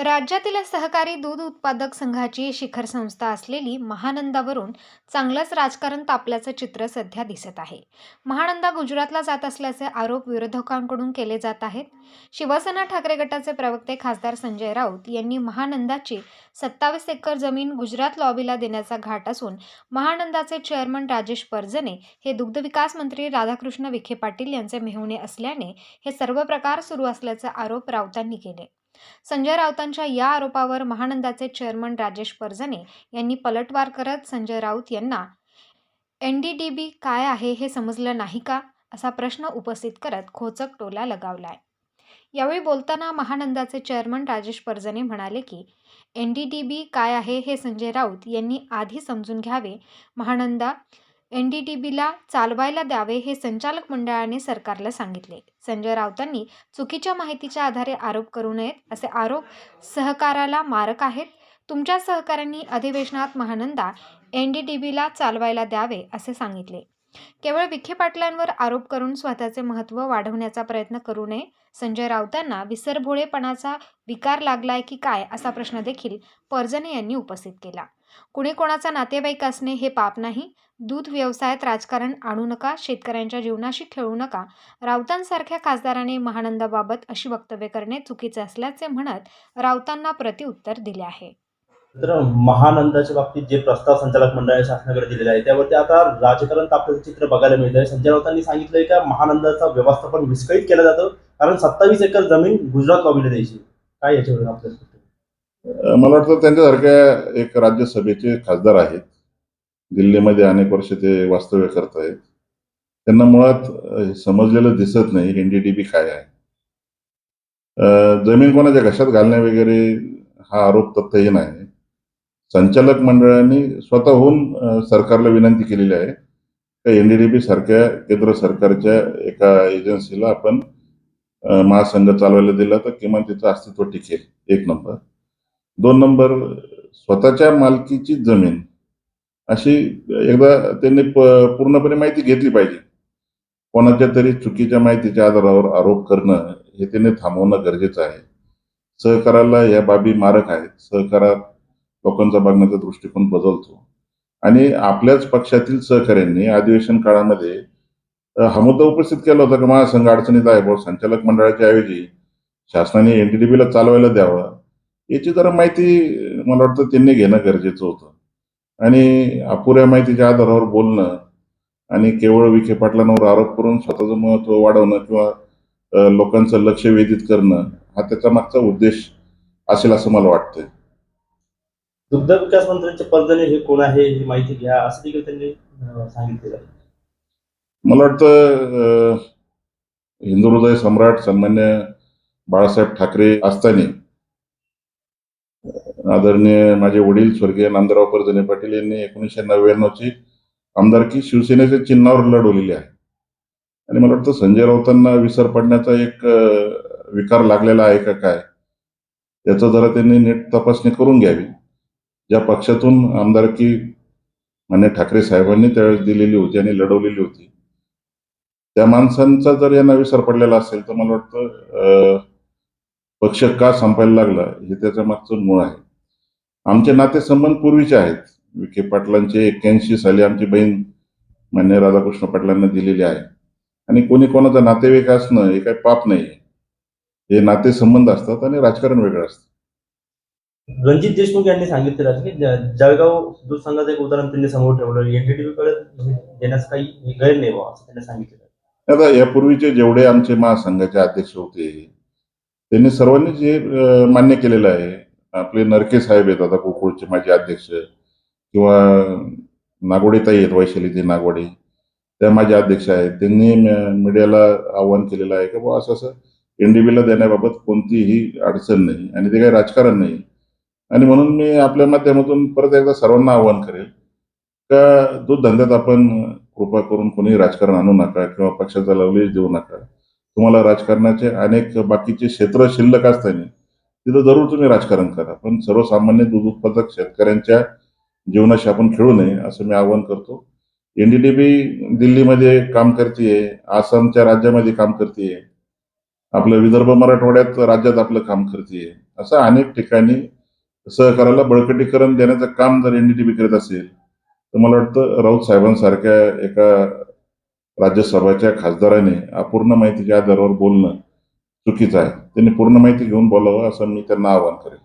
राज्यातील सहकारी दूध उत्पादक संघाची शिखर संस्था असलेली महानंदावरून चांगलंच राजकारण तापल्याचं चित्र सध्या दिसत आहे. महानंदा गुजरातला जात असल्याचे आरोप विरोधकांकडून केले जात आहेत. शिवसेना ठाकरे गटाचे प्रवक्ते खासदार संजय राऊत यांनी महानंदाची सत्तावीस एकर जमीन गुजरात लॉबीला देण्याचा घाट असून महानंदाचे चेअरमन राजेश परजने हे दुग्धविकास मंत्री राधाकृष्ण विखे पाटील यांचे मेहुणे असल्याने हे सर्व प्रकार सुरू असल्याचे आरोप राऊतांनी केले. संजय राऊतांच्या या आरोपावर महानंदाचे चेअरमन राजेश परजने यांनी पलटवार करत संजय राऊत यांना एन डी डी बी काय आहे हे समजलं नाही का? असा प्रश्न उपस्थित करत खोचक टोला लगावलाय. यावेळी बोलताना महानंदाचे चेअरमन राजेश परजने म्हणाले की एन डी डी बी काय आहे हे संजय राऊत यांनी आधी समजून घ्यावे. महानंदा एन डी टी बीला चालवायला द्यावे हे संचालक मंडळाने सरकारला सांगितले. संजय राऊतांनी चुकीच्या माहितीच्या आधारे आरोप करू नयेत असे आरोप सहकाराला मारक आहेत. तुमच्या सहकाऱ्यांनी अधिवेशनात महानंदा एन डी टी बीला चालवायला द्यावे असे सांगितले. केवळ विखे पाटलांवर आरोप करून स्वतःचे महत्त्व वाढवण्याचा प्रयत्न करू नये. संजय राऊतांना विसरभोळेपणाचा विकार लागलाय की काय असा प्रश्न देखील पर्जने यांनी उपस्थित केला. कुणी कोणाचा नातेवाईक असणे हे पाप नाही. दूध व्यवसायात राजकारण आणू नका शेतकऱ्यांच्या जीवनाशी खेळू नका. राऊतांसारख्या खासदाराने महानंदाबाबत अशी वक्तव्य करणे चुकीचे असल्याचे म्हणत राऊतांना प्रतिउत्तर दिले आहे. तर महानंदाच्या बाबतीत जे प्रस्ताव संचालक मंडळाने शासनाकडे दिलेले आहे त्यावरती आता राजकारण तापल्याचं चित्र बघायला मिळत आहे संजय राऊतांनी सांगितलंय का महानंदाचं व्यवस्थापन विस्कळीत केलं जातं कारण सत्तावीस एकर जमीन गुजरात लॉबीला द्यायची. काय याच्यावर आपल्याला? मला वाटतं त्यांच्यासारख्या एक राज्यसभेचे खासदार आहेत. दिल्लीमध्ये अनेक वर्ष ते वास्तव्य करत आहेत. त्यांना मुळात समजलेलं दिसत नाही. एनडीडीबी काय आहे? जमीन कोणाच्या घशात घालणे वगैरे हा आरोप तथ्यहीन आहे. संचालक मंडळाने स्वतःहून सरकारला विनंती केलेली आहे का एनडीडीबी सारख्या केंद्र सरकारच्या एका एजन्सीला आपण महासंघ चालवायला दिला तर किमान तिचं अस्तित्व टिकेल. एक नंबर. दोन नंबर स्वतःच्या मालकीची जमीन. अशी एकदा त्यांनी प- पूर्णपणे माहिती घेतली पाहिजे. कोणाच्या तरी चुकीच्या माहितीच्या आधारावर आरोप करणं हे त्यांनी थांबवणं गरजेचं आहे. सहकाराला या बाबी मारक आहेत. सहकारात लोकांचा बघण्याचा दृष्टिकोन बदलतो. आणि आपल्याच पक्षातील सहकाऱ्यांनी अधिवेशन काळामध्ये हा मुद्दा उपस्थित केला होता की महासंघ अडचणीत आहे संचालक मंडळाच्या ऐवजी शासनाने एनडीडीबीला चालवायला द्यावं. याची जरा माहिती मला वाटतं त्यांनी घेणं गरजेचं होतं. आणि अपुऱ्या माहितीच्या आधारावर बोलणं आणि केवळ विखे पाटलांवर आरोप करून स्वतःचं महत्त्व वाढवणं किंवा लोकांचं लक्ष वेधित करणं हा त्याचा मागचा उद्देश असेल असं मला वाटतंय. दुग्ध विकास मंत्र्यांचे पर्जने हे कोण आहे ही माहिती घ्या असं देखील त्यांनी सांगितलेलं मला वाटतं हिंदू हृदय सम्राट सन्मान्य बाळासाहेब ठाकरे असताना आदरणीय माझे वडील स्वर्गीय नांदराव परजने पाटील यांनी एकोणीसशे नव्याण्णवची आमदारकी शिवसेनेच्या चिन्हावर लढवलेली आहे. आणि मला वाटतं संजय राऊतांना विसर पडण्याचा एक विकार लागलेला आहे का काय? याचं जरा त्यांनी नीट तपासणी करून घ्यावी. ज्या पक्षातून आमदारकी मान्य ठाकरे साहेबांनी त्यावेळेस दिलेली होती आणि लढवलेली होती. त्या माणसांचा जर यांना विसर पडलेला असेल तर मला वाटतं पक्ष का संपायला लागला हे त्याच्या मागचं मूळ आहे. आमचे नातेसंबंध पूर्वीचे आहेत. विखे पाटलांचे एक्क्याऐंशी साली आमची बहीण मान्य राधाकृष्ण पाटलांना दिलेली आहे. आणि कोणी कोणाचा नातेवाईक असणं हे काही पाप नाही हे नातेसंबंध असतात आणि राजकारण वेगळं असतं. रणजित देशमुख यांनी की ज- जळगाव दूध संघाचं एक उदाहरण त्यांनी समोर ठेवलं एनडीटीव्ही कडे देण्यास काही गैर नाही असं त्यांनी सांगितलेलं आहे. आता यापूर्वीचे जेवढे आमचे महासंघाचे अध्यक्ष होते त्यांनी सर्वांनी जे मान्य केलेलं आहे. आपले नरके साहेब आहेत आता कोकुळचे माजी अध्यक्ष. किंवा नागोडेताई आहेत वैशालीचे नागोडे. त्या माझे अध्यक्ष आहेत. त्यांनी मीडियाला आव्हान केलेलं आहे की बाबा असं असं एनडीबीला देण्याबाबत कोणतीही अडचण नाही आणि ते काही राजकारण नाही. आणि म्हणून मी आपल्या माध्यमातून परत एकदा सर्वांना आव्हान करेल का दूध धंद्यात आपण कृपा करून कोणी राजकारण आणू नका किंवा पक्षाचा लवलेश देऊ नका. तुम्हाला राजकारणाचे अनेक बाकीचे क्षेत्र शिल्लक असताना तिथं जरूर तुम्ही राजकारण करा. पण सर्वसामान्य दूध उत्पादक शेतकऱ्यांच्या जीवनाशी आपण खेळू नये असं मी आवाहन करतो. एनडीडीबी दिल्लीमध्ये काम करते आसामच्या राज्यामध्ये काम करते आपलं विदर्भ मराठवाड्यात राज्यात आपलं काम करते असं अनेक ठिकाणी सहकाराला बळकटीकरण देण्याचं काम जर एनडीटीबी करत असेल तर मला वाटतं राऊत साहेबांसारख्या एका राज्यसभाच्या खासदाराने अपूर्ण माहितीच्या आधारावर बोलणं चुकीचं आहे. त्यांनी पूर्ण माहिती घेऊन बोलावं असं मी त्यांना आवाहन करेन